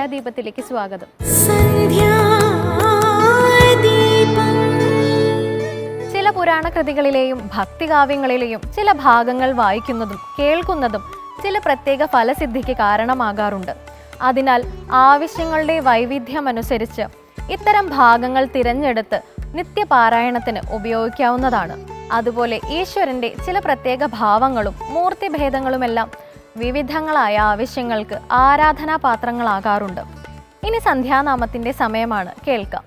സന്ധ്യാദീപത്തിലേക്ക് സ്വാഗതം. ചില പുരാണ കൃതികളിലെയും ഭക്തികാവ്യങ്ങളിലെയും ചില ഭാഗങ്ങൾ വായിക്കുന്നതും കേൾക്കുന്നതും ചില പ്രത്യേക ഫലസിദ്ധിക്ക് കാരണമാകാറുണ്ട്. അതിനാൽ ആവശ്യങ്ങളുടെ വൈവിധ്യമനുസരിച്ച് ഇത്തരം ഭാഗങ്ങൾ തിരഞ്ഞെടുത്ത് നിത്യപാരായണത്തിന് ഉപയോഗിക്കാവുന്നതാണ്. അതുപോലെ ഈശ്വരന്റെ ചില പ്രത്യേക ഭാവങ്ങളും മൂർത്തിഭേദങ്ങളുമെല്ലാം വിവിധങ്ങളായ ആവശ്യങ്ങൾക്ക് ആരാധനാപാത്രങ്ങളാകാറുണ്ട്. ഇനി സന്ധ്യാനാമത്തിന്റെ സമയമാണ്. കേൾക്കാം.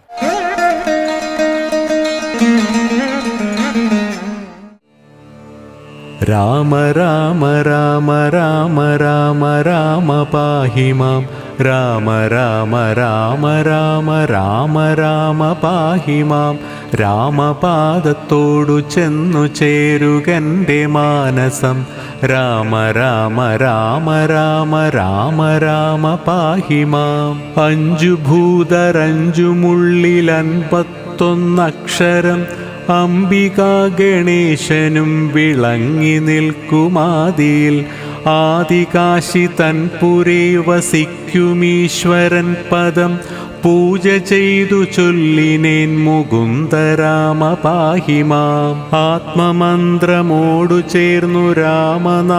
രാമ രാമ രാമ രാമ രാമ രാമ പാഹി മാം. രാമ രാമ രാമ രാമ രാമ രാമ പാഹി മാം. രാമപാദത്തോടു ചെന്നു ചേരുകന്റെ മാനസം. രാമ രാമ രാമ രാമ രാമ രാമ പാഹി മാം. അഞ്ചു ഭൂതരഞ്ചുമുള്ളിലൻപത്തൊന്നക്ഷരം അംബികാ ഗണേശനും വിളങ്ങി നിൽക്കുമാതിയിൽ ആദികാശി തൻപുരേ വസിക്കുമീശ്വരൻ പദം പൂജ ചെയ്തു ചൊല്ലിനേൻ മുകുന്ദരാമ പാഹിമാം ആത്മമന്ത്രമോടു ചേർന്നു രാമനാമമന്ത്രവും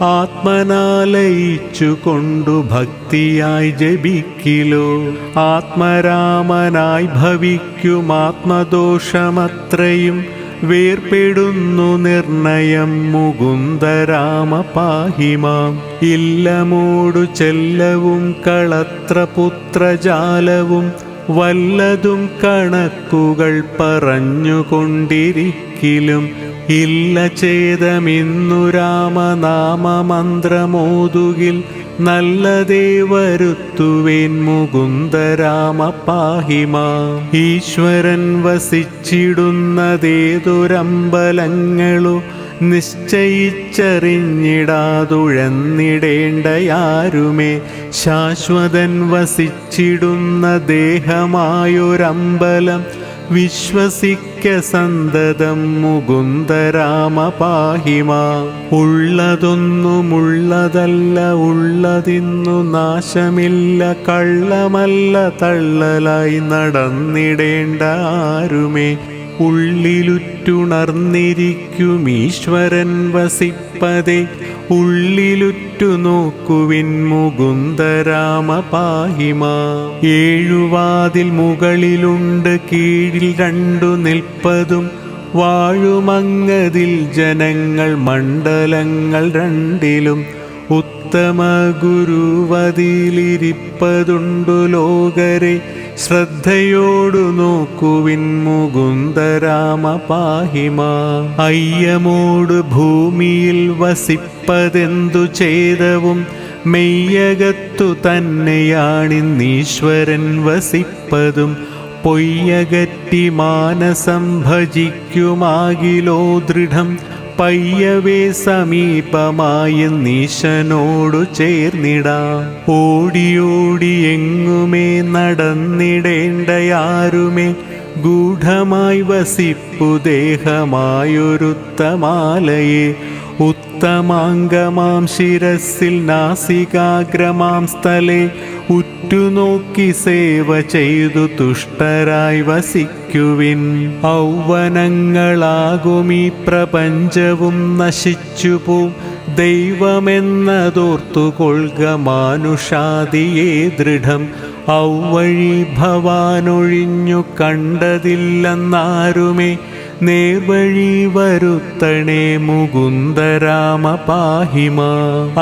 ആത്മനാലയിച്ചു കൊണ്ടു ഭക്തിയായി ജപിക്കിലോ. ആത്മരാമനായി ഭവിക്കും ആത്മദോഷമത്രയും വേർപെടുന്നു നിർണയം മുകുന്ദരാമ പാഹിമാം ഇല്ലമോടു ചെല്ലവും കളത്ര പുത്രജാലവും വല്ലതും കണക്കുകൾ പറഞ്ഞുകൊണ്ടിരിക്കിലും. ഇല്ല ചേതമിന്നു രാമനാമമന്ത്രമോതുകിൽ നല്ലതേ വരുത്തുവേൻ മുകുന്ദരാമ പാഹിമാ ഈശ്വരൻ വസിച്ചിടുന്നതേതൊരമ്പലങ്ങളു നിശ്ചയിച്ചറിഞ്ഞിടാതുഴന്നിടേണ്ടയാരുമേ. ശാശ്വതൻ വസിച്ചിടുന്ന ദേഹമായൊരമ്പലം വിശ്വസിക്ക സന്തതം മുകുന്ദരാമ പാഹിമ ഉള്ളതൊന്നുമുള്ളതല്ല ഉള്ളതിന്നു നാശമില്ല കള്ളമല്ല തള്ളലായി നടന്നിടേണ്ട ആരുമേ? ഉള്ളിലുറ്റുണർന്നിരിക്കും ഈശ്വരൻ വസിപ്പതേ. ഉള്ളിലുറ്റു നോക്കുവിൻ മുകുന്ദരാമ പാഹിമ ഏഴുവാതിൽ മുകളിലുണ്ട് കീഴിൽ രണ്ടു നിൽപ്പതും. വാഴുമങ്ങതിൽ ജനങ്ങൾ മണ്ഡലങ്ങൾ രണ്ടിലും. ഉത്തമ ഗുരുവതിലിരിപ്പതുണ്ടു ലോകരെ. ശ്രദ്ധയോടു നോക്കുവിൻ മുകുന്ദരാമ പാഹിമ. അയ്യമോട് ഭൂമിയിൽ വസിപ്പതെന്തു ചെയ്തവും മെയ്യകത്തു തന്നെയാണിന്നീശ്വരൻ വസിപ്പതും. പൊയ്യകറ്റി മാനസം ഭജിക്കുമാകിലോ ദൃഢം പയ്യവേ സമീപമായി നീശനോടു ചേർന്നിടാം. ഓടിയോടി എങ്ങുമേ നടന്നിടേണ്ടയാരുമേ. ഗൂഢമായി വസിപ്പു ദേഹമായൊരുത്തമാലയെ. ഉത്തമാംഗമാം ശിരസിൽ നാസികാഗ്രമാം സ്ഥലേ. ഉറ്റുനോക്കി സേവ ചെയ്തു തുഷ്ടരായി വസിക്കുവിൻ. ഔവനങ്ങളാകും ഈ പ്രപഞ്ചവും നശിച്ചുപോം ദൈവമെന്നതോർത്തുകൊള്ളുക മാനുഷാദിയെ ദൃഢം. ഔവഴി ഭവാനൊഴിഞ്ഞു കണ്ടതില്ലെന്നാരുമേ. നേർവഴി വരുത്തണേ മുകുന്ദരാമ പാഹിമാ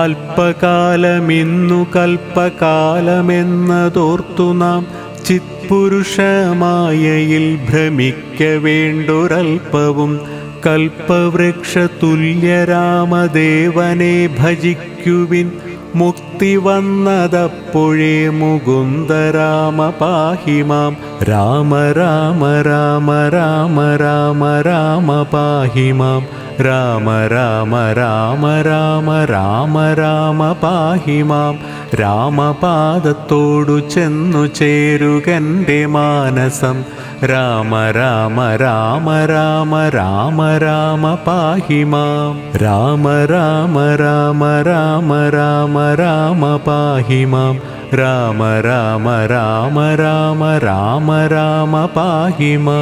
അല്പകാലമിന്നു കൽപ്പകാലമെന്നതോർത്തു നാം ചിത്പുരുഷമായയിൽ ഭ്രമിക്ക വേണ്ടൊരൽപ്പവും. കൽപ്പവൃക്ഷ തുല്യരാമദേവനെ ഭജിക്കുവിൻ മുക്തി വന്നതപ്പോഴേ മുകുന്ദരാമ പാഹിമാം രാമ രാമ രാമ രാമ രാമ രാമ പാഹിമാം. രാമ രാമ രാമ രാമ രാമ രാമ പാഹിമാം. രാമപാദത്തോടു ചെന്നു ചേരുകന്റെ മാനസം രാമ രാമ രാമ രാമ രാമ രാമ പാഹിമാം രാമ രാമ രാമ രാമ രാമ രാമ പാഹിമാം രാമ രാമ രാമ രാമ രാമ രാമ പാഹിമാ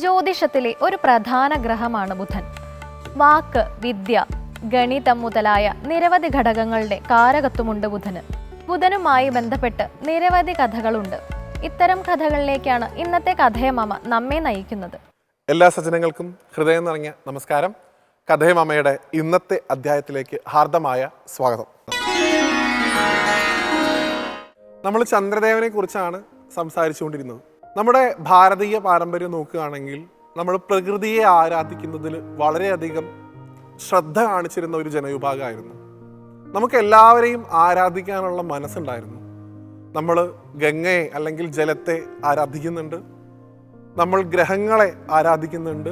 ജ്യോതിഷത്തിലെ ഒരു പ്രധാന ഗ്രഹമാണ് ബുധൻ വാക്ക് വിദ്യ ഗണിതം മുതലായ നിരവധി ഘടകങ്ങളുടെ കാരകത്വമുണ്ട് ബുധന്. ബുധനുമായി ബന്ധപ്പെട്ട് നിരവധി കഥകളുണ്ട്. ഇത്തരം കഥകളിലേക്കാണ് ഇന്നത്തെ കഥയമാമ നമ്മെ നയിക്കുന്നത്. എല്ലാ സജ്ജനങ്ങൾക്കും ഹൃദയം നിറഞ്ഞ നമസ്കാരം. കഥയമാമയുടെ ഇന്നത്തെ അധ്യായത്തിലേക്ക് ഹാർദമായ സ്വാഗതം. നമ്മൾ ചന്ദ്രദേവനെ കുറിച്ചാണ് സംസാരിച്ചുകൊണ്ടിരുന്നത്. നമ്മുടെ ഭാരതീയ പാരമ്പര്യം നോക്കുകയാണെങ്കിൽ നമ്മൾ പ്രകൃതിയെ ആരാധിക്കുന്നതിൽ വളരെയധികം ശ്രദ്ധ കാണിച്ചിരുന്ന ഒരു ജനവിഭാഗമായിരുന്നു. നമുക്ക് എല്ലാവരെയും ആരാധിക്കാനുള്ള മനസ്സുണ്ടായിരുന്നു. നമ്മൾ ഗംഗയെ അല്ലെങ്കിൽ ജലത്തെ ആരാധിക്കുന്നുണ്ട്. നമ്മൾ ഗ്രഹങ്ങളെ ആരാധിക്കുന്നുണ്ട്.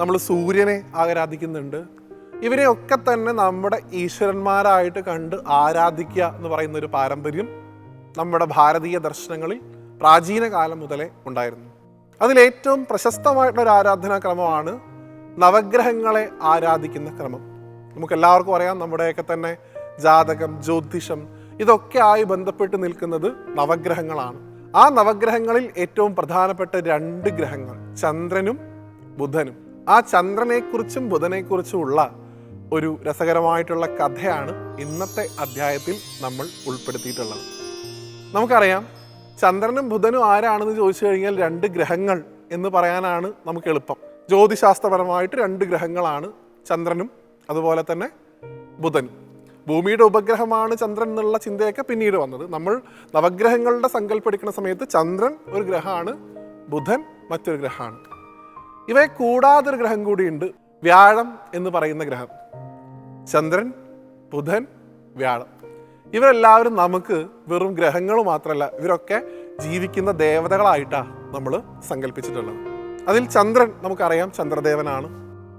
നമ്മൾ സൂര്യനെ ആരാധിക്കുന്നുണ്ട്. ഇവരെയൊക്കെ തന്നെ നമ്മുടെ ഈശ്വരന്മാരായിട്ട് കണ്ട് ആരാധിക്കുക എന്ന് പറയുന്ന ഒരു പാരമ്പര്യം നമ്മുടെ ഭാരതീയ ദർശനങ്ങളിൽ പ്രാചീന കാലം മുതലേ ഉണ്ടായിരുന്നു. അതിലേറ്റവും പ്രശസ്തമായിട്ടുള്ള ഒരു ആരാധനാ ക്രമമാണ് നവഗ്രഹങ്ങളെ ആരാധിക്കുന്ന ക്രമം. നമുക്ക് എല്ലാവർക്കും അറിയാം നമ്മുടെയൊക്കെ തന്നെ ജാതകം ജ്യോതിഷം ഇതൊക്കെ ആയി ബന്ധപ്പെട്ട് നിൽക്കുന്നത് നവഗ്രഹങ്ങളാണ്. ആ നവഗ്രഹങ്ങളിൽ ഏറ്റവും പ്രധാനപ്പെട്ട രണ്ട് ഗ്രഹങ്ങൾ ചന്ദ്രനും ബുധനും. ആ ചന്ദ്രനെക്കുറിച്ചും ബുധനെക്കുറിച്ചുമുള്ള ഒരു രസകരമായിട്ടുള്ള കഥയാണ് ഇന്നത്തെ അധ്യായത്തിൽ നമ്മൾ ഉൾപ്പെടുത്തിയിട്ടുള്ളത്. നമുക്കറിയാം ചന്ദ്രനും ബുധനും ആരാണെന്ന് ചോദിച്ചു കഴിഞ്ഞാൽ രണ്ട് ഗ്രഹങ്ങൾ എന്ന് പറയാനാണ് നമുക്ക് എളുപ്പം. ജ്യോതിശാസ്ത്രപരമായിട്ട് രണ്ട് ഗ്രഹങ്ങളാണ് ചന്ദ്രനും അതുപോലെ തന്നെ ബുധനും. ഭൂമിയുടെ ഉപഗ്രഹമാണ് ചന്ദ്രൻ എന്നുള്ള ചിന്തയൊക്കെ പിന്നീട് വന്നത്. നമ്മൾ നവഗ്രഹങ്ങളുടെ സങ്കല്പം എടുക്കുന്ന സമയത്ത് ചന്ദ്രൻ ഒരു ഗ്രഹമാണ് ബുധൻ മറ്റൊരു ഗ്രഹമാണ്. ഇവയെ കൂടാതെ ഒരു ഗ്രഹം കൂടിയുണ്ട് വ്യാഴം എന്ന് പറയുന്ന ഗ്രഹം. ചന്ദ്രൻ ബുധൻ വ്യാഴം. ഇവരെല്ലാവരും നമുക്ക് വെറും ഗ്രഹങ്ങൾ മാത്രമല്ല ഇവരൊക്കെ ജീവിക്കുന്ന ദേവതകളായിട്ടാണ് നമ്മൾ സങ്കല്പിച്ചിട്ടുള്ളത്. അതിൽ ചന്ദ്രൻ നമുക്കറിയാം ചന്ദ്രദേവനാണ്.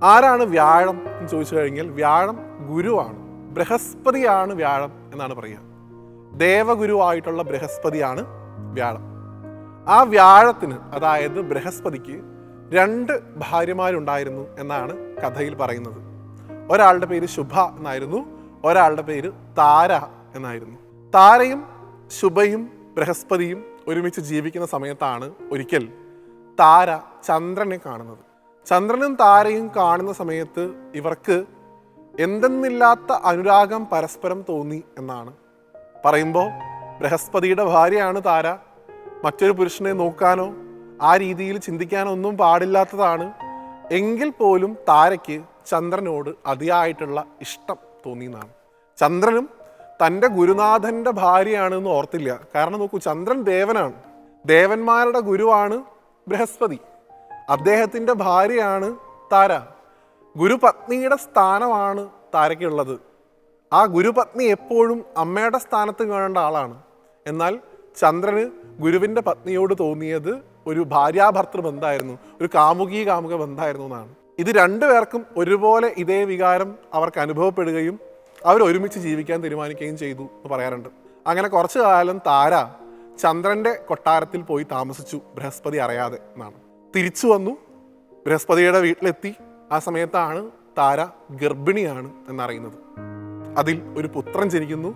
ആരാണ് വ്യാഴം എന്ന് ചോദിച്ചു കഴിഞ്ഞാൽ വ്യാഴം ഗുരുവാണ്. ബൃഹസ്പതിയാണ് വ്യാഴം എന്നാണ് പറയുക. ദേവഗുരുവായിട്ടുള്ള ബൃഹസ്പതിയാണ് വ്യാഴം. ആ വ്യാഴത്തിന് അതായത് ബൃഹസ്പതിക്ക് രണ്ട് ഭാര്യമാരുണ്ടായിരുന്നു എന്നാണ് കഥയിൽ പറയുന്നത്. ഒരാളുടെ പേര് ശുഭ എന്നായിരുന്നു ഒരാളുടെ പേര് താര എന്നായിരുന്നു. താരയും ശുഭയും ബൃഹസ്പതിയും ഒരുമിച്ച് ജീവിക്കുന്ന സമയത്താണ് ഒരിക്കൽ താര ചന്ദ്രനെ കാണുന്നത്. ചന്ദ്രനും താരയും കാണുന്ന സമയത്ത് ഇവർക്ക് എന്തെന്നില്ലാത്ത അനുരാഗം പരസ്പരം തോന്നി എന്നാണ്. പറയുമ്പോൾ ബൃഹസ്പതിയുടെ ഭാര്യയാണ് താര. മറ്റൊരു പുരുഷനെ നോക്കാനോ ആ രീതിയിൽ ചിന്തിക്കാനോ ഒന്നും പാടില്ലാത്തതാണ്. എങ്കിൽ പോലും താരയ്ക്ക് ചന്ദ്രനോട് അതിയായിട്ടുള്ള ഇഷ്ടം തോന്നിയെന്നാണ് ചന്ദ്രനും തന്റെ ഗുരുനാഥന്റെ ഭാര്യയാണെന്ന് ഓർത്തില്ല. കാരണം നോക്കൂ ചന്ദ്രൻ ദേവനാണ്. ദേവന്മാരുടെ ഗുരുവാണ് ബൃഹസ്പതി. അദ്ദേഹത്തിന്റെ ഭാര്യയാണ് താര. ഗുരുപത്നിയുടെ സ്ഥാനമാണ് താരയ്ക്കുള്ളത്. ആ ഗുരുപത്നി എപ്പോഴും അമ്മയുടെ സ്ഥാനത്ത് കാണേണ്ട ആളാണ്. എന്നാൽ ചന്ദ്രന് ഗുരുവിന്റെ പത്നിയോട് തോന്നിയത് ഒരു ഭാര്യാഭർത്തൃ ബന്ധമായിരുന്നു ഒരു കാമുകി കാമുക ബന്ധമായിരുന്നു എന്നാണ്. ഇത് രണ്ടുപേർക്കും ഒരുപോലെ ഇതേ വികാരം അവർക്ക് അനുഭവപ്പെടുകയും അവർ ഒരുമിച്ച് ജീവിക്കാൻ തീരുമാനിക്കുകയും ചെയ്തു എന്ന് പറയാറുണ്ട്. അങ്ങനെ കുറച്ചു കാലം താര ചന്ദ്രന്റെ കൊട്ടാരത്തിൽ പോയി താമസിച്ചു ബൃഹസ്പതി അറിയാതെ എന്നാണ്. തിരിച്ചു വന്നു. ബൃഹസ്പതിയുടെ വീട്ടിലെത്തി. ആ സമയത്താണ് താര ഗർഭിണിയാണ് എന്നറിയുന്നത്. അതിൽ ഒരു പുത്രൻ ജനിക്കുന്നു.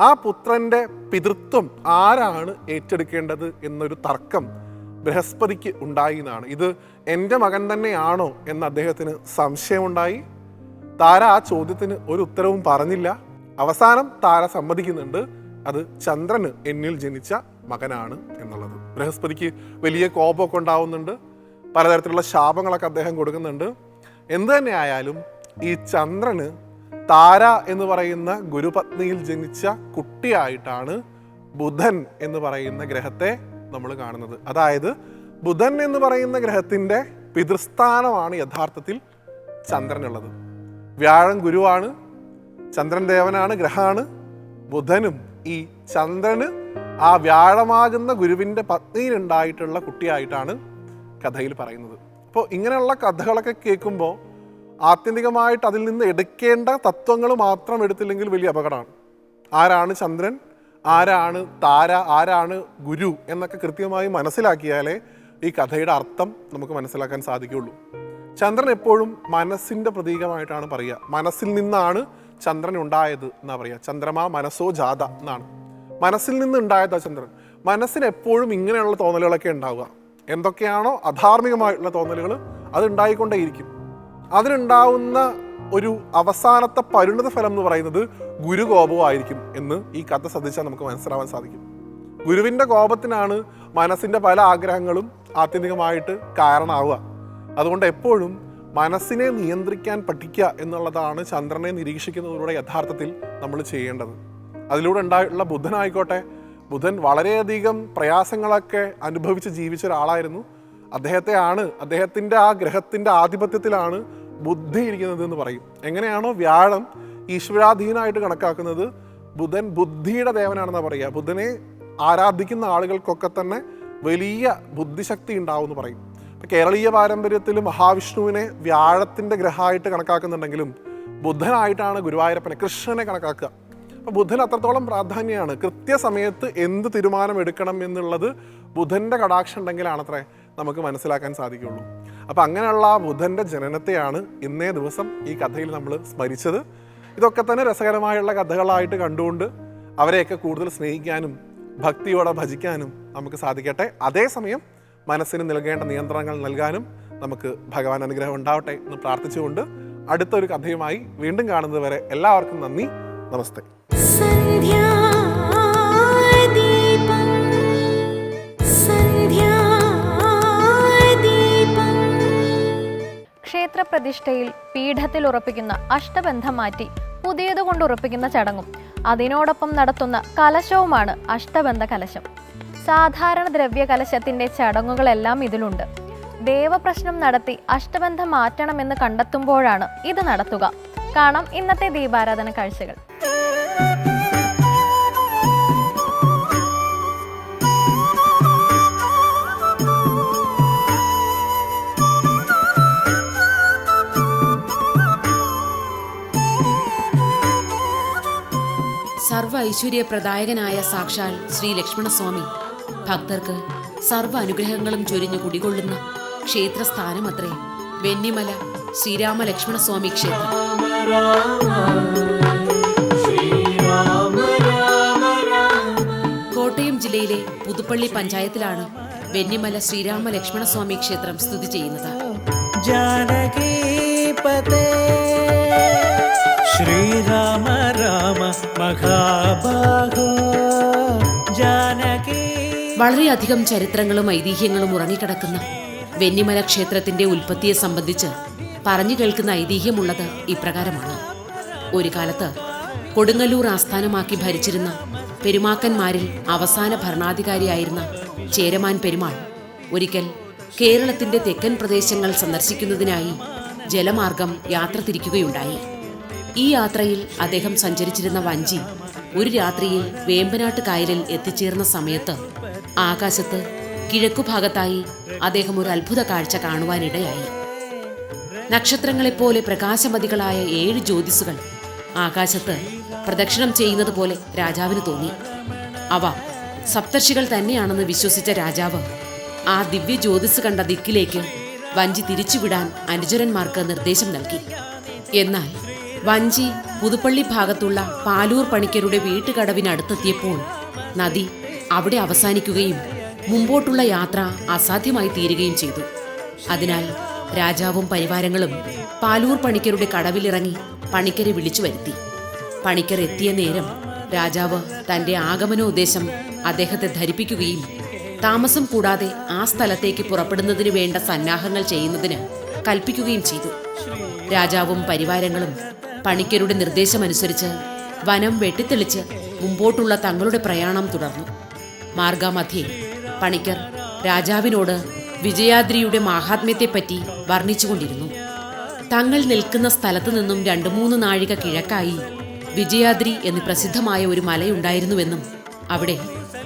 ആ പുത്രന്റെ പിതൃത്വം ആരാണ് ഏറ്റെടുക്കേണ്ടത് എന്നൊരു തർക്കം ബൃഹസ്പതിക്ക് ഉണ്ടായി എന്നാണ്. ഇത് എന്റെ മകൻ തന്നെയാണോ എന്ന് അദ്ദേഹത്തിന് സംശയമുണ്ടായി. താര ആ ചോദ്യത്തിന് ഒരു ഉത്തരവും പറഞ്ഞില്ല. അവസാനം താര സമ്മതിക്കുന്നുണ്ട്. അത് ചന്ദ്രന് എന്നിൽ ജനിച്ച മകനാണ് എന്നുള്ളത്. ബൃഹസ്പതിക്ക് വലിയ കോപമൊക്കെ ഉണ്ടാവുന്നുണ്ട്. പലതരത്തിലുള്ള ശാപങ്ങളൊക്കെ അദ്ദേഹം കൊടുക്കുന്നുണ്ട്. എന്തു തന്നെ ആയാലും ഈ ചന്ദ്രന് താര എന്ന് പറയുന്ന ഗുരുപത്നിയിൽ ജനിച്ച കുട്ടിയായിട്ടാണ് ബുധൻ എന്ന് പറയുന്ന ഗ്രഹത്തെ നമ്മൾ കാണുന്നത്. അതായത് ബുധൻ എന്ന് പറയുന്ന ഗ്രഹത്തിന്റെ പിതൃസ്ഥാനമാണ് യഥാർത്ഥത്തിൽ ചന്ദ്രനുള്ളത്. വ്യാഴം ഗുരുവാണ് ചന്ദ്രൻ ദേവനാണ് ഗ്രഹമാണ് ബുധനും ഈ ചന്ദ്രന് ആ വ്യാഴമാകുന്ന ഗുരുവിന്റെ പത്നിയിലുണ്ടായിട്ടുള്ള കുട്ടിയായിട്ടാണ് കഥയിൽ പറയുന്നത്. അപ്പോൾ ഇങ്ങനെയുള്ള കഥകളൊക്കെ കേൾക്കുമ്പോൾ ആത്യന്തികമായിട്ട് അതിൽ നിന്ന് എടുക്കേണ്ട തത്വങ്ങൾ മാത്രം എടുത്തില്ലെങ്കിൽ വലിയ അപകടമാണ്. ആരാണ് ചന്ദ്രൻ? ആരാണ് താര? ആരാണ് ഗുരു? എന്നൊക്കെ കൃത്യമായി മനസ്സിലാക്കിയാലേ ഈ കഥയുടെ അർത്ഥം നമുക്ക് മനസ്സിലാക്കാൻ സാധിക്കുള്ളൂ ചന്ദ്രൻ എപ്പോഴും മനസ്സിന്റെ പ്രതീകമായിട്ടാണ് പറയുക. മനസ്സിൽ നിന്നാണ് ചന്ദ്രൻ ഉണ്ടായത് എന്നാ പറയുക ചന്ദ്രമാ മനസ്സോ ജാത എന്നാണ്. മനസ്സിൽ നിന്ന് ഉണ്ടായതാ ചന്ദ്രൻ. മനസ്സിന് എപ്പോഴും ഇങ്ങനെയുള്ള തോന്നലുകളൊക്കെ ഉണ്ടാവുക. എന്തൊക്കെയാണോ അധാർമികമായിട്ടുള്ള തോന്നലുകൾ അത് ഉണ്ടായിക്കൊണ്ടേയിരിക്കും അതിനുണ്ടാവുന്ന ഒരു അവസാനത്തെ പരിണിത ഫലം എന്ന് പറയുന്നത് ഗുരുകോപമായിരിക്കും എന്ന് ഈ കഥ ശ്രദ്ധിച്ചാൽ നമുക്ക് മനസ്സിലാവാൻ സാധിക്കും. ഗുരുവിന്റെ കോപത്തിനാണ് മനസ്സിന്റെ പല ആഗ്രഹങ്ങളും ആത്യന്തികമായിട്ട് കാരണമാവുക അതുകൊണ്ട് എപ്പോഴും മനസ്സിനെ നിയന്ത്രിക്കാൻ പഠിക്കുക എന്നുള്ളതാണ് ചന്ദ്രനെ നിരീക്ഷിക്കുന്നതിലൂടെ യഥാർത്ഥത്തിൽ നമ്മൾ ചെയ്യേണ്ടത്. അതിലൂടെ ഉണ്ടായിട്ടുള്ള ബുധനായിക്കോട്ടെ ബുധൻ വളരെയധികം പ്രയാസങ്ങളൊക്കെ അനുഭവിച്ച് ജീവിച്ച ഒരാളായിരുന്നു. അദ്ദേഹത്തെയാണ് അദ്ദേഹത്തിന്റെ ആ ഗ്രഹത്തിന്റെ ആധിപത്യത്തിലാണ് ബുദ്ധി ഇരിക്കുന്നത് എന്ന് പറയും. എങ്ങനെയാണോ വ്യാഴം ഈശ്വരാധീനമായിട്ട് കണക്കാക്കുന്നത് ബുധൻ ബുദ്ധിയുടെ ദേവനാണെന്നാണ് പറയുക. ബുധനെ ആരാധിക്കുന്ന ആളുകൾക്കൊക്കെ തന്നെ വലിയ ബുദ്ധിശക്തി ഉണ്ടാവും എന്ന് പറയും. കേരളീയ പാരമ്പര്യത്തിൽ മഹാവിഷ്ണുവിനെ വ്യാഴത്തിന്റെ ഗ്രഹമായിട്ട് കണക്കാക്കുന്നുണ്ടെങ്കിലും ബുദ്ധനായിട്ടാണ് ഗുരുവായൂരപ്പനെ കൃഷ്ണനെ കണക്കാക്കുക. അപ്പോൾ ബുദ്ധൻ അത്രത്തോളം പ്രാധാന്യമാണ്. കൃത്യസമയത്ത് എന്ത് തീരുമാനം എടുക്കണം എന്നുള്ളത് ബുധന്റെ കടാക്ഷം ഉണ്ടെങ്കിലാണത്രേ നമുക്ക് മനസ്സിലാക്കാൻ സാധിക്കുള്ളൂ അപ്പോൾ അങ്ങനെയുള്ള ആ ബുധന്റെ ജനനത്തെയാണ് ഇന്നേ ദിവസം ഈ കഥയിൽ നമ്മൾ സ്മരിച്ചത്. ഇതൊക്കെ തന്നെ രസകരമായുള്ള കഥകളായിട്ട് കണ്ടുകൊണ്ട് അവരെയൊക്കെ കൂടുതൽ സ്നേഹിക്കാനും ഭക്തിയോടെ ഭജിക്കാനും നമുക്ക് സാധിക്കട്ടെ. അതേസമയം മനസ്സിന് നൽകേണ്ട നിയന്ത്രണങ്ങൾ നൽകാനും നമുക്ക് ഭഗവാൻ അനുഗ്രഹം ഉണ്ടാവട്ടെ എന്ന് പ്രാർത്ഥിച്ചുകൊണ്ട് അടുത്തൊരു കഥയുമായി വീണ്ടും കാണുന്നതുവരെ എല്ലാവർക്കും നന്ദി. നമസ്തേ. ക്ഷേത്രപ്രതിഷ്ഠയിൽ പീഠത്തിൽ ഉറപ്പിക്കുന്ന അഷ്ടബന്ധം മാറ്റി പുതിയത് കൊണ്ട് ഉറപ്പിക്കുന്ന ചടങ്ങും. അതിനോടൊപ്പം നടത്തുന്ന കലശവുമാണ് അഷ്ടബന്ധ കലശം. സാധാരണ ദ്രവ്യ കലശത്തിന്റെ ചടങ്ങുകളെല്ലാം ഇതിലുണ്ട്. ദേവപ്രശ്നം നടത്തി അഷ്ടബന്ധം മാറ്റണമെന്ന് കണ്ടെത്തുമ്പോഴാണ് ഇത് നടത്തുക. കാണാം ഇന്നത്തെ ദീപാരാധന കാഴ്ചകൾ. സർവ ഐശ്വര്യപ്രദായകനായ സാക്ഷാൽ ശ്രീ ലക്ഷ്മണസ്വാമി. ഭക്തർക്ക് സർവ അനുഗ്രഹങ്ങളും ചൊരിഞ്ഞു കുടികൊള്ളുന്ന ക്ഷേത്രസ്ഥാനം അത്രേ വെന്നിമല ശ്രീരാമലക്ഷ്മണസ്വാമി ക്ഷേത്രം. കോട്ടയം ജില്ലയിലെ പുതുപ്പള്ളി പഞ്ചായത്തിലാണ് വെന്നിമല ശ്രീരാമലക്ഷ്മണ സ്വാമി ക്ഷേത്രം സ്ഥിതി ചെയ്യുന്നത്. ശ്രീരാമ രാമ മഹാഭാഗോ. വളരെയധികം ചരിത്രങ്ങളും ഐതിഹ്യങ്ങളും ഉറങ്ങിക്കിടക്കുന്ന വെന്നിമല ക്ഷേത്രത്തിന്റെ ഉൽപ്പത്തിയെ സംബന്ധിച്ച് പറഞ്ഞു കേൾക്കുന്ന ഐതിഹ്യമുള്ളത് ഇപ്രകാരമാണ്. ഒരു കാലത്ത് കൊടുങ്ങല്ലൂർ ആസ്ഥാനമാക്കി ഭരിച്ചിരുന്ന പെരുമാക്കന്മാരിൽ അവസാന ഭരണാധികാരിയായിരുന്ന ചേരമാൻ പെരുമാൾ ഒരിക്കൽ കേരളത്തിന്റെ തെക്കൻ പ്രദേശങ്ങൾ സന്ദർശിക്കുന്നതിനായി ജലമാർഗം യാത്ര തിരിക്കുകയുണ്ടായി. ഈ യാത്രയിൽ അദ്ദേഹം സഞ്ചരിച്ചിരുന്ന വഞ്ചി ഒരു രാത്രിയിൽ വേമ്പനാട്ട് കായലിൽ എത്തിച്ചേർന്ന സമയത്ത് ആകാശത്ത് കിഴക്കുഭാഗത്തായി അദ്ദേഹം ഒരു അത്ഭുത കാഴ്ച കാണുവാനിടയായി. നക്ഷത്രങ്ങളെപ്പോലെ പ്രകാശമതികളായ ഏഴ് ജ്യോതിസുകൾ ആകാശത്ത് പ്രദക്ഷിണം ചെയ്യുന്നത് പോലെ രാജാവിന് തോന്നി. അവ സപ്തർഷികൾ തന്നെയാണെന്ന് വിശ്വസിച്ച രാജാവ് ആ ദിവ്യ ജ്യോതിസ് കണ്ട ദിക്കിലേക്ക് വഞ്ചി തിരിച്ചുവിടാൻ അനുചരന്മാർക്ക് നിർദ്ദേശം നൽകി. എന്നാൽ വഞ്ചി പുതുപ്പള്ളി ഭാഗത്തുള്ള പാലൂർ പണിക്കരുടെ വീട്ടുകടവിനടുത്തെത്തിയപ്പോൾ നദി അവിടെ അവസാനിക്കുകയും മുമ്പോട്ടുള്ള യാത്ര അസാധ്യമായി തീരുകയും ചെയ്തു. അതിനാൽ രാജാവും പരിവാരങ്ങളും പാലൂർ പണിക്കരുടെ കടവിലിറങ്ങി പണിക്കരെ വിളിച്ചു വരുത്തി. പണിക്കർ എത്തിയ നേരം രാജാവ് തന്റെ ആഗമനോദ്ദേശം അദ്ദേഹത്തെ ധരിപ്പിക്കുകയും താമസം കൂടാതെ ആ സ്ഥലത്തേക്ക് പുറപ്പെടുന്നതിന് വേണ്ട സന്നാഹങ്ങൾ ചെയ്യുന്നതിന് കൽപ്പിക്കുകയും ചെയ്തു. രാജാവും പരിവാരങ്ങളും പണിക്കരുടെ നിർദ്ദേശമനുസരിച്ച് വനം വെട്ടിത്തെളിച്ച് മുമ്പോട്ടുള്ള തങ്ങളുടെ പ്രയാണം തുടർന്നു. മാർഗാമധ്യേ. പണിക്കർ രാജാവിനോട് വിജയാദ്രിയുടെ മാഹാത്മ്യത്തെപ്പറ്റി വർണിച്ചുകൊണ്ടിരുന്നു. തങ്ങൾ നിൽക്കുന്ന സ്ഥലത്തു നിന്നും രണ്ടു മൂന്ന് നാഴിക കിഴക്കായി വിജയാദ്രി എന്ന് പ്രസിദ്ധമായ ഒരു മലയുണ്ടായിരുന്നുവെന്നും അവിടെ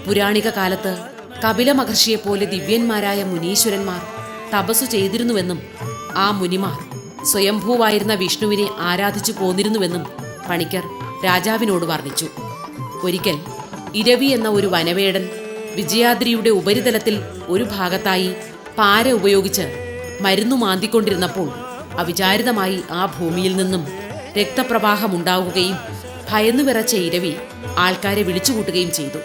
പുരാണിക കാലത്ത് കപില മഹർഷിയെപ്പോലെ ദിവ്യന്മാരായ മുനീശ്വരന്മാർ തപസ്സു ചെയ്തിരുന്നുവെന്നും ആ മുനിമാർ സ്വയംഭൂവായിരുന്ന വിഷ്ണുവിനെ ആരാധിച്ചു പോന്നിരുന്നുവെന്നും പണിക്കർ രാജാവിനോട് വർണിച്ചു. ഒരിക്കൽ ഇരവി എന്ന ഒരു വനവേടൻ വിജയാദ്രിയുടെ ഉപരിതലത്തിൽ ഒരു ഭാഗത്തായി പാര ഉപയോഗിച്ച് മരുന്നു മാന്തിക്കൊണ്ടിരുന്നപ്പോൾ അവിചാരിതമായി ആ ഭൂമിയിൽ നിന്നും രക്തപ്രവാഹമുണ്ടാവുകയും ഭയന്നു വിറച്ച ഇരവി ആൾക്കാരെ വിളിച്ചുകൂട്ടുകയും ചെയ്തു.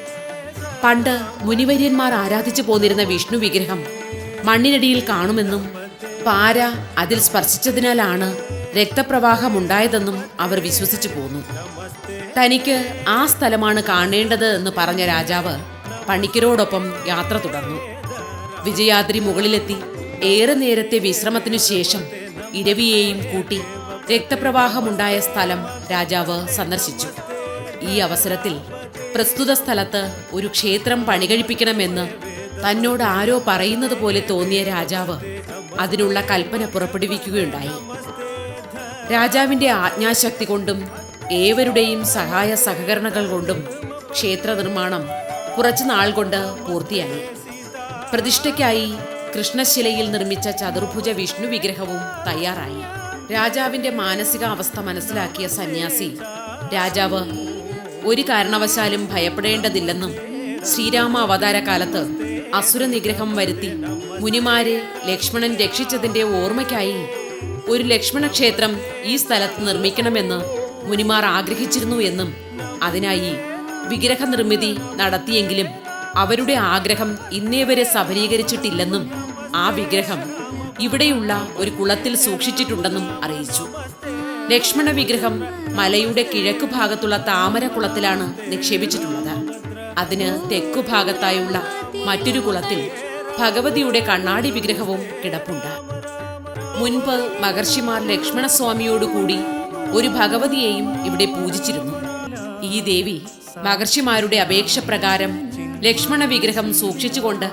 പണ്ട് മുനിവര്യന്മാർ ആരാധിച്ചു പോന്നിരുന്ന വിഷ്ണു വിഗ്രഹം മണ്ണിനടിയിൽ കാണുമെന്നും പാര അതിൽ സ്പർശിച്ചതിനാലാണ് രക്തപ്രവാഹമുണ്ടായതെന്നും അവർ വിശ്വസിച്ചു പോന്നു. തനിക്ക് ആ സ്ഥലമാണ് കാണേണ്ടത് എന്ന് പറഞ്ഞ രാജാവ് പണിക്കരോടൊപ്പം യാത്ര തുടർന്നു. വിജയാദ്രി മുകളിലെത്തി. ഏറെ നേരത്തെ വിശ്രമത്തിനു ശേഷം ഇരവിയെയും കൂട്ടി രക്തപ്രവാഹമുണ്ടായ സ്ഥലം രാജാവ് സന്ദർശിച്ചു. ഈ അവസരത്തിൽ പ്രസ്തുത സ്ഥലത്ത് ഒരു ക്ഷേത്രം പണികഴിപ്പിക്കണമെന്ന് തന്നോട് ആരോ പറയുന്നത് പോലെ തോന്നിയ രാജാവ് അതിനുള്ള കൽപ്പന പുറപ്പെടുവിക്കുകയുണ്ടായി. രാജാവിന്റെ ആജ്ഞാശക്തി കൊണ്ടും ഏവരുടെയും സഹായ സഹകരണങ്ങൾ കൊണ്ടും ക്ഷേത്ര നിർമ്മാണം കുറച്ചു നാൾ കൊണ്ട് പൂർത്തിയായി. പ്രതിഷ്ഠയ്ക്കായി കൃഷ്ണശിലയിൽ നിർമ്മിച്ച ചതുർഭുജ വിഷ്ണു വിഗ്രഹവും തയ്യാറായി. രാജാവിന്റെ മാനസികാവസ്ഥ മനസ്സിലാക്കിയ സന്യാസി രാജാവ് ഒരു കാരണവശാലും ഭയപ്പെടേണ്ടതില്ലെന്നും ശ്രീരാമ അവതാര കാലത്ത് അസുര നിഗ്രഹം വരുത്തി മുനിമാരെ ലക്ഷ്മണൻ രക്ഷിച്ചതിന്റെ ഓർമ്മയ്ക്കായി ഒരു ലക്ഷ്മണ ക്ഷേത്രം ഈ സ്ഥലത്ത് നിർമ്മിക്കണമെന്ന് മുനിമാർ ആഗ്രഹിച്ചിരുന്നു എന്നും അതിനായി വിഗ്രഹ നിർമ്മിതി നടത്തിയെങ്കിലും അവരുടെ ആഗ്രഹം ഇന്നേ വരെ സഫലീകരിച്ചിട്ടില്ലെന്നും ആ വിഗ്രഹം ഇവിടെയുള്ള ഒരു കുളത്തിൽ സൂക്ഷിച്ചിട്ടുണ്ടെന്നും അറിയിച്ചു. ലക്ഷ്മണ വിഗ്രഹം മലയുടെ കിഴക്ക് ഭാഗത്തുള്ള താമരക്കുളത്തിലാണ് നിക്ഷേപിച്ചിട്ടുള്ളത്. അതിന് തെക്കു ഭാഗത്തായുള്ള മറ്റൊരു കുളത്തിൽ ഭഗവതിയുടെ കണ്ണാടി വിഗ്രഹവും കിടപ്പുണ്ട്. മുൻപ് മഹർഷിമാർ ലക്ഷ്മണസ്വാമിയോടുകൂടി ഒരു ഭഗവതിയെയും ഇവിടെ പൂജിച്ചിരുന്നു. ഈ ദേവി മഹർഷിമാരുടെ അപേക്ഷ പ്രകാരം ലക്ഷ്മണ വിഗ്രഹം സൂക്ഷിച്ചുകൊണ്ട്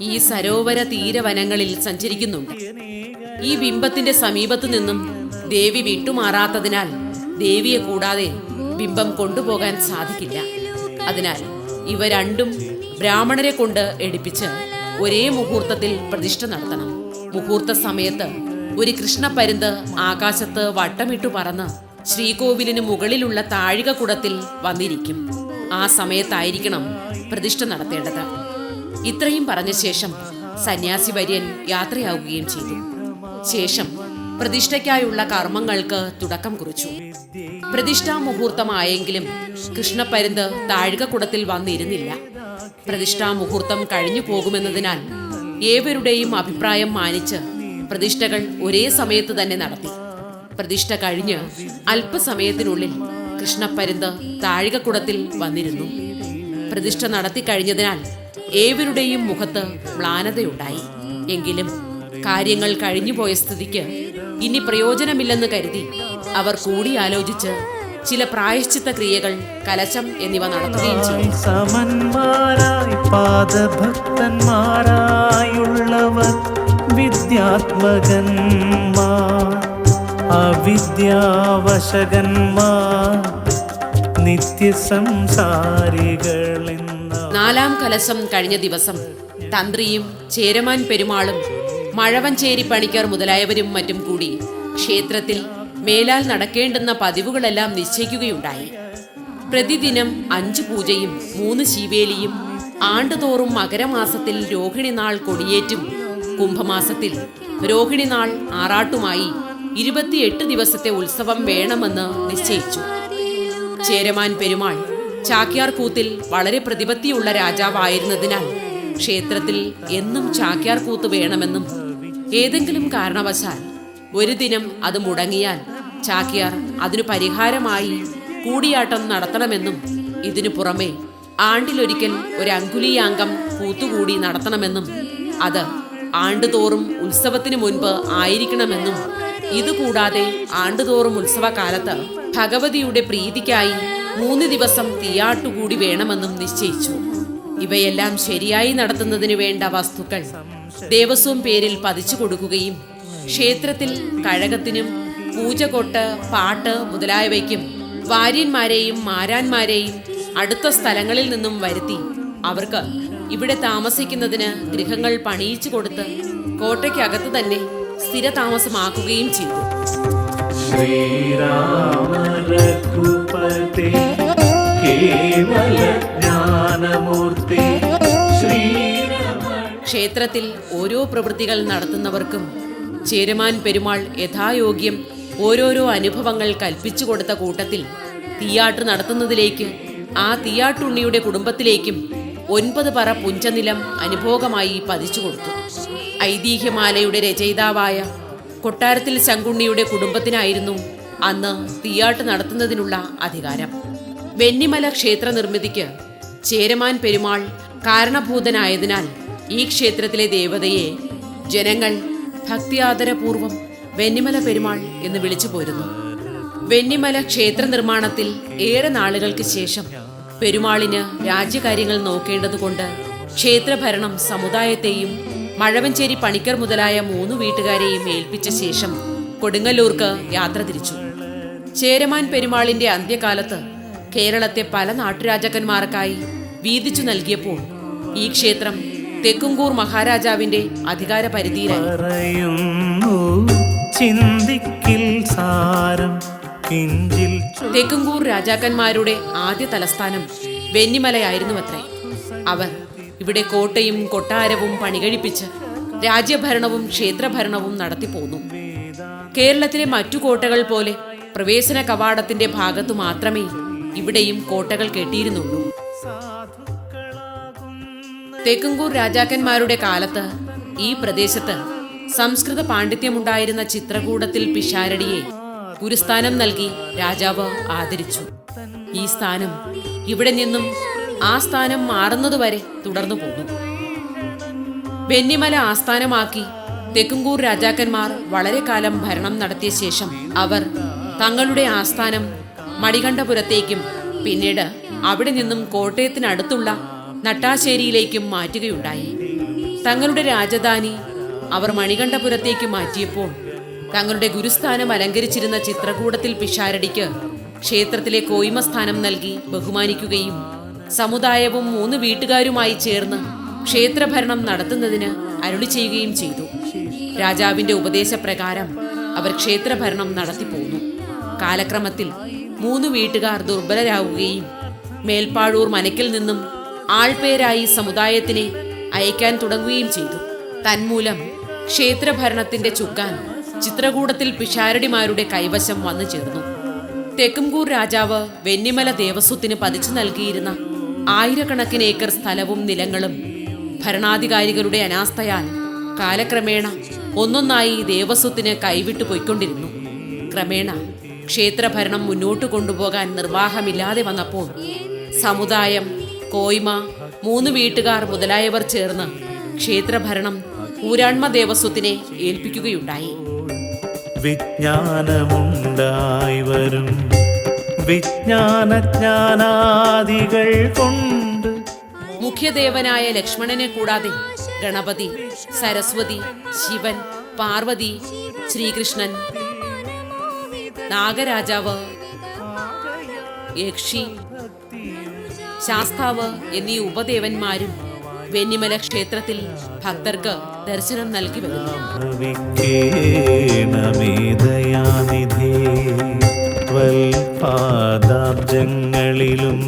ഈ സരോവര തീരവനങ്ങളിൽ സഞ്ചരിക്കുന്നുണ്ട്. ഈ ബിംബത്തിന്റെ സമീപത്തു നിന്നും ദേവി വിട്ടുമാറാത്തതിനാൽ ദേവിയെ കൂടാതെ ബിംബം കൊണ്ടുപോകാൻ സാധിക്കില്ല. അതിനാൽ ഇവ രണ്ടും ബ്രാഹ്മണരെ കൊണ്ട് എടുപ്പിച്ച് ഒരേ മുഹൂർത്തത്തിൽ പ്രതിഷ്ഠ നടത്തണം. മുഹൂർത്ത സമയത്ത് ഒരു കൃഷ്ണപ്പരുന്ത് ആകാശത്ത് വട്ടമിട്ടു പറന്ന് ശ്രീകോവിലിന് മുകളിലുള്ള താഴിക കുടത്തിൽ വന്നിരിക്കും. ആ സമയത്തായിരിക്കണം പ്രതിഷ്ഠ നടത്തേണ്ടത്. ഇത്രയും പറഞ്ഞ ശേഷം സന്യാസി വര്യൻ യാത്രയാവുകയും ചെയ്തു. ശേഷം പ്രതിഷ്ഠയ്ക്കായുള്ള കർമ്മങ്ങൾക്ക് തുടക്കം കുറിച്ചു. പ്രതിഷ്ഠാ മുഹൂർത്തമായെങ്കിലും കൃഷ്ണപ്പരുന്ത് താഴികക്കുടത്തിൽ വന്നിരുന്നില്ല. പ്രതിഷ്ഠാ മുഹൂർത്തം കഴിഞ്ഞു പോകുമെന്നതിനാൽ ഏവരുടെയും അഭിപ്രായം മാനിച്ച് പ്രതിഷ്ഠകൾ ഒരേ സമയത്ത് തന്നെ നടത്തി. പ്രതിഷ്ഠ കഴിഞ്ഞ് അല്പസമയത്തിനുള്ളിൽ കൃഷ്ണപ്പരുന്ത് താഴികക്കുടത്തിൽ വന്നിരുന്നു. പ്രതിഷ്ഠ നടത്തി കഴിഞ്ഞതിനാൽ ഏവരുടെയും മുഖത്ത് മ്ലാനതയുണ്ടായി. എങ്കിലും കാര്യങ്ങൾ കഴിഞ്ഞുപോയ സ്ഥിതിക്ക് ഇനി പ്രയോജനമില്ലെന്ന് കരുതി അവർ കൂടിയാലോചിച്ച് ചില പ്രായശ്ചിത്ത ക്രിയകൾ കലശം എന്നിവ നടത്തുകയും ചെയ്തു. വിദ്യാത്മകന്മാർ. അവിദ്യാവശകന്മാർ നിത്യസംസാരികളെന്ന. നാലാം കലശം കഴിഞ്ഞ ദിവസം തന്ത്രിയും ചേരമാൻ പെരുമാളും മഴവഞ്ചേരി പണിക്കർ മുതലായവരും മറ്റും കൂടി ക്ഷേത്രത്തിൽ മേലാൽ നടക്കേണ്ടുന്ന പതിവുകളെല്ലാം നിശ്ചയിക്കുകയുണ്ടായി. പ്രതിദിനം അഞ്ച് പൂജയും മൂന്ന് ശീവേലിയും ആണ്ടുതോറും മകരമാസത്തിൽ രോഹിണി നാൾ കൊടിയേറ്റും കുംഭമാസത്തിൽ രോഹിണി നാൾ ആറാട്ടുമായി ഇരുപത്തിയെട്ട് ദിവസത്തെ ഉത്സവം വേണമെന്ന് നിശ്ചയിച്ചു. ചേരമാൻ പെരുമാൾ ചാക്യാർ കൂത്തിൽ വളരെ പ്രതിപത്തിയുള്ള രാജാവായിരുന്നതിനാൽ ക്ഷേത്രത്തിൽ എന്നും ചാക്യാർ കൂത്ത് വേണമെന്നും ഏതെങ്കിലും കാരണവശാൽ ഒരു ദിനം അത് മുടങ്ങിയാൽ ചാക്യാർ അതിനു പരിഹാരമായി കൂടിയാട്ടം നടത്തണമെന്നും ഇതിനു പുറമെ ആണ്ടിലൊരിക്കൽ ഒരു അങ്കുലീയാങ്കം കൂത്തുകൂടി നടത്തണമെന്നും അത് ആണ്ടുതോറും ഉത്സവത്തിന് മുൻപ് ആയിരിക്കണമെന്നും ഇതുകൂടാതെ ആണ്ടുതോറും ഉത്സവകാലത്ത് ഭഗവതിയുടെ പ്രീതിക്കായി മൂന്ന് ദിവസം തീയാട്ടുകൂടി വേണമെന്നും നിശ്ചയിച്ചു. ഇവയെല്ലാം ശരിയായി നടത്തുന്നതിന് വേണ്ട വസ്തുക്കൾ ദേവസ്വം പേരിൽ പതിച്ചു കൊടുക്കുകയും ക്ഷേത്രത്തിൽ കഴകത്തിനും പൂജകൊട്ട് പാട്ട് മുതലായവയ്ക്കും വാര്യന്മാരെയും മാരാന്മാരെയും അടുത്ത സ്ഥലങ്ങളിൽ നിന്നും വരുത്തി അവർക്ക് ഇവിടെ താമസിക്കുന്നതിന് ഗൃഹങ്ങൾ പണിയിച്ചു കൊടുത്ത് കോട്ടയ്ക്കകത്ത് തന്നെ സ്ഥിരതാമസമാക്കുകയും ചെയ്തു. ശ്രീരാമ രഘുപതി കേവല ജ്ഞാനമൂർത്തി ക്ഷേത്രത്തിൽ ഓരോ പ്രവൃത്തികൾ നടത്തുന്നവർക്കും ചേരമാൻ പെരുമാൾ യഥായോഗ്യം ഓരോരോ അനുഭവങ്ങൾ കൽപ്പിച്ചു കൊടുത്ത കൂട്ടത്തിൽ തീയാട്ട് നടത്തുന്നതിലേക്ക് ആ തീയാട്ടുണ്ണിയുടെ കുടുംബത്തിലേക്കും ഒൻപത് പറ പുഞ്ചനിലം അനുഭോഗമായി പതിച്ചു കൊടുത്തു. ഐതിഹ്യമാലയുടെ രചയിതാവായ കൊട്ടാരത്തിൽ ശങ്കുണ്ണിയുടെ കുടുംബത്തിനായിരുന്നു അന്ന് തീയാട്ട് നടത്തുന്നതിനുള്ള അധികാരം. വെന്നിമല ക്ഷേത്ര നിർമ്മിതിക്ക് ചേരമാൻ പെരുമാൾ കാരണഭൂതനായതിനാൽ ഈ ക്ഷേത്രത്തിലെ ദേവതയെ ജനങ്ങൾ ഭക്തിയാദരപൂർവം വെന്നിമല പെരുമാൾ എന്ന് വിളിച്ചു പോരുന്നു. വെന്നിമല ക്ഷേത്ര നിർമ്മാണത്തിൽ ഏറെ നാളുകൾക്ക് ശേഷം പെരുമാളിന് രാജ്യകാര്യങ്ങൾ നോക്കേണ്ടതുകൊണ്ട് ക്ഷേത്രഭരണം സമുദായത്തെയും മഴവഞ്ചേരി പണിക്കർ മുതലായ മൂന്ന് വീട്ടുകാരെയും ഏൽപ്പിച്ച ശേഷം കൊടുങ്ങല്ലൂർക്ക് യാത്ര തിരിച്ചു. ചേരമാൻ പെരുമാളിന്റെ അന്ത്യകാലത്ത് കേരളത്തെ പല നാട്ടുരാജാക്കന്മാർക്കായി വീതിച്ചു നൽകിയപ്പോൾ ഈ ക്ഷേത്രം തെക്കുംകൂർ മഹാരാജാവിന്റെ അധികാര പരിധിയിലായി. തെക്കുംകൂർ രാജാക്കന്മാരുടെ ആദ്യ തലസ്ഥാനം വെന്നിമലയായിരുന്നു അത്രേ അവർ ഇവിടെ കോട്ടയും കൊട്ടാരവും പണികഴിപ്പിച്ച് രാജ്യഭരണവും ക്ഷേത്രഭരണവും നടത്തിപ്പോന്നു. കേരളത്തിലെ മറ്റു കോട്ടകൾ പോലെ പ്രവേശന കവാടത്തിന്റെ ഭാഗത്തു മാത്രമേ ഇവിടെയും കോട്ടകൾ കെട്ടിയിരുന്നുള്ളൂ. തെക്കുംകൂർ രാജാക്കന്മാരുടെ കാലത്ത് ഈ പ്രദേശത്ത് സംസ്കൃത പാണ്ഡിത്യമുണ്ടായിരുന്ന ചിത്രകൂടത്തിൽ പിഷാരടിയെ ഗുരുസ്ഥാനം നൽകി രാജാവ് ആദരിച്ചു. ഈ സ്ഥാനം ഇവിടെ നിന്നും ആ സ്ഥാനം മാറുന്നതുവരെ തുടർന്നു പോകും. വെന്നിമല ആസ്ഥാനമാക്കി തെക്കുംകൂർ രാജാക്കന്മാർ വളരെ കാലം ഭരണം നടത്തിയ ശേഷം അവർ തങ്ങളുടെ ആസ്ഥാനം മണികണ്ഠപുരത്തേക്കും പിന്നീട് അവിടെ നിന്നും കോട്ടയത്തിനടുത്തുള്ള നട്ടാശ്ശേരിയിലേക്കും മാറ്റുകയുണ്ടായി. തങ്ങളുടെ രാജധാനി അവർ മണികണ്ഠപുരത്തേക്ക് മാറ്റിയപ്പോൾ തങ്ങളുടെ ഗുരുസ്ഥാനം അലങ്കരിച്ചിരുന്ന ചിത്രകൂടത്തിൽ പിഷാരടിക്ക് ക്ഷേത്രത്തിലെ കോയിമസ്ഥാനം നൽകി ബഹുമാനിക്കുകയും സമുദായവും മൂന്ന് വീട്ടുകാരുമായി ചേർന്ന് ക്ഷേത്രഭരണം നടത്തുന്നതിന് അരുളി ചെയ്യുകയും ചെയ്തു. രാജാവിന്റെ ഉപദേശപ്രകാരം അവർ ക്ഷേത്രഭരണം നടത്തിപ്പോന്നു കാലക്രമത്തിൽ മൂന്ന് വീട്ടുകാർ ദുർബലരാകുകയും മേൽപ്പാഴൂർ മനക്കിൽ നിന്നും ആൾപേരായി സമുദായത്തിനെ അയക്കാൻ തുടങ്ങുകയും ചെയ്തു. തന്മൂലം ക്ഷേത്രഭരണത്തിന്റെ ചുക്കാൻ ചിത്രകൂടത്തിൽ പിഷാരടിമാരുടെ കൈവശം വന്നു ചേർന്നു തെക്കുംകൂർ രാജാവ് വെന്നിമല ദേവസ്വത്തിന് പതിച്ചു നൽകിയിരുന്ന ആയിരക്കണക്കിന് ഏക്കർ സ്ഥലവും നിലങ്ങളും ഭരണാധികാരികളുടെ അനാസ്ഥയാൽ കാലക്രമേണ ഒന്നൊന്നായി ദേവസ്വത്തിന് കൈവിട്ടു പോയിക്കൊണ്ടിരുന്നു. ക്രമേണ ക്ഷേത്രഭരണം മുന്നോട്ട് കൊണ്ടുപോകാൻ നിർവാഹമില്ലാതെ വന്നപ്പോൾ സമുദായം കോയ്മ മൂന്ന് വീട്ടുകാർ മുതലായവർ ചേർന്ന് ക്ഷേത്രഭരണം ഊരാൺമ ദേവസ്വത്തിനെ ഏൽപ്പിക്കുകയുണ്ടായി. വിജ്ഞാനമുണ്ടായി വരും. വിജ്ഞാനജ്ഞാനാദികൾ കൊണ്ട്. മുഖ്യദേവനായ ലക്ഷ്മണനെ കൂടാതെ ഗണപതി സരസ്വതി ശിവൻ പാർവതി ശ്രീകൃഷ്ണൻ നാഗരാജാവ് യക്ഷി ശാസ്താവ് എന്നീ ഉപദേവന്മാരും വെന്നിമല ക്ഷേത്രത്തിൽ ഭക്തർക്ക് ദർശനം നൽകി വരുന്നു. ത്വൽപാദാബ്ജങ്ങളിലും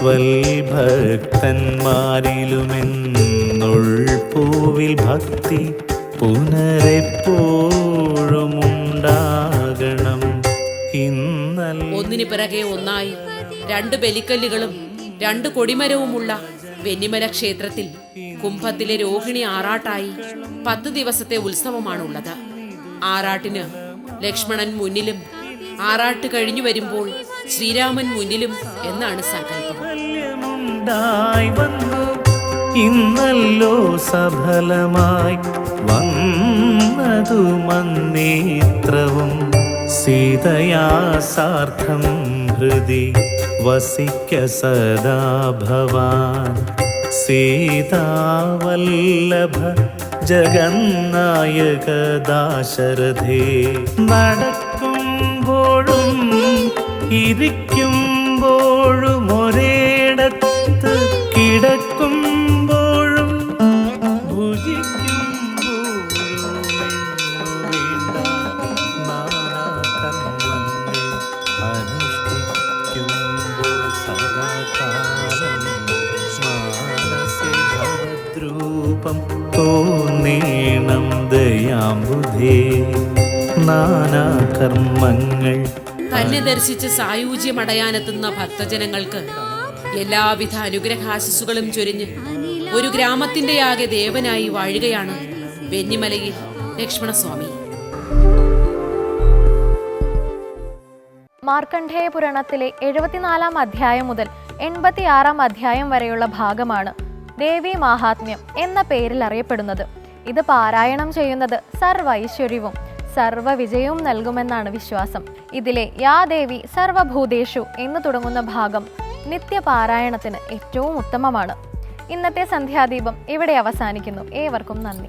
ത്വൽഭക്തന്മാരിലുമെന്നുൾപ്പൂവിൽ ഭക്തി പുനരെപ്പോഴുമുണ്ടാകണം. ഇന്നൽ ഒന്നിനു പിറകെ ഒന്നായി രണ്ട് ബലിക്കല്ലുകളും രണ്ട് കൊടിമരവുമുള്ള വെന്നിമല ക്ഷേത്രത്തിൽ കുംഭത്തിലെ രോഹിണി ആറാട്ടായി പത്ത് ദിവസത്തെ ഉത്സവമാണുള്ളത്. ആറാട്ടിന് ലക്ഷ്മണൻ മുന്നിലും ആറാട്ട് കഴിഞ്ഞു വരുമ്പോൾ ശ്രീരാമൻ മുന്നിലും എന്നാണ് സങ്കല്പം. ഇന്നല്ലോ സഫലമായി ഹൃദി വസിക്ക സദാ ഭവാൻ. സീതാവല്ലഭ ജഗന്നായക ദാശരഥേ നടക്കുമ്പോഴും ഇരിക്കുമ്പോഴും ഒരേടത്ത് കിടക്കുമ്പോഴും ഭുജിക്കുമ്പോഴും ദയാമ്പുധേ നാനാ കർമ്മങ്ങൾ തോന്നീണം തന്നെ ദർശിച്ച് സായൂജ്യമടയാനെത്തുന്ന ഭക്തജനങ്ങൾക്ക് എല്ലാവിധ അനുഗ്രഹാശിസുകളും ചൊരിഞ്ഞ് ഒരു ഗ്രാമത്തിന്റെ ആകെ ദേവനായി വാഴുകയാണ് വെന്നിമലയിൽ ലക്ഷ്മണസ്വാമി. മാർക്കണ്ഡേയ പുരാണത്തിലെ എഴുപത്തിനാലാം അധ്യായം മുതൽ എൺപത്തിയാറാം അധ്യായം വരെയുള്ള ഭാഗമാണ് ദേവി മാഹാത്മ്യം എന്ന പേരിൽ അറിയപ്പെടുന്നത്. ഇത് പാരായണം ചെയ്യുന്നത് സർവൈശ്വര്യവും സർവവിജയവും നൽകുമെന്നാണ് വിശ്വാസം. ഇതിലെ യാ ദേവി സർവഭൂതേഷു എന്ന് തുടങ്ങുന്ന ഭാഗം നിത്യപാരായണത്തിന് ഏറ്റവും ഉത്തമമാണ്. ഇന്നത്തെ സന്ധ്യാദീപം ഇവിടെ അവസാനിക്കുന്നു. ഏവർക്കും നന്ദി.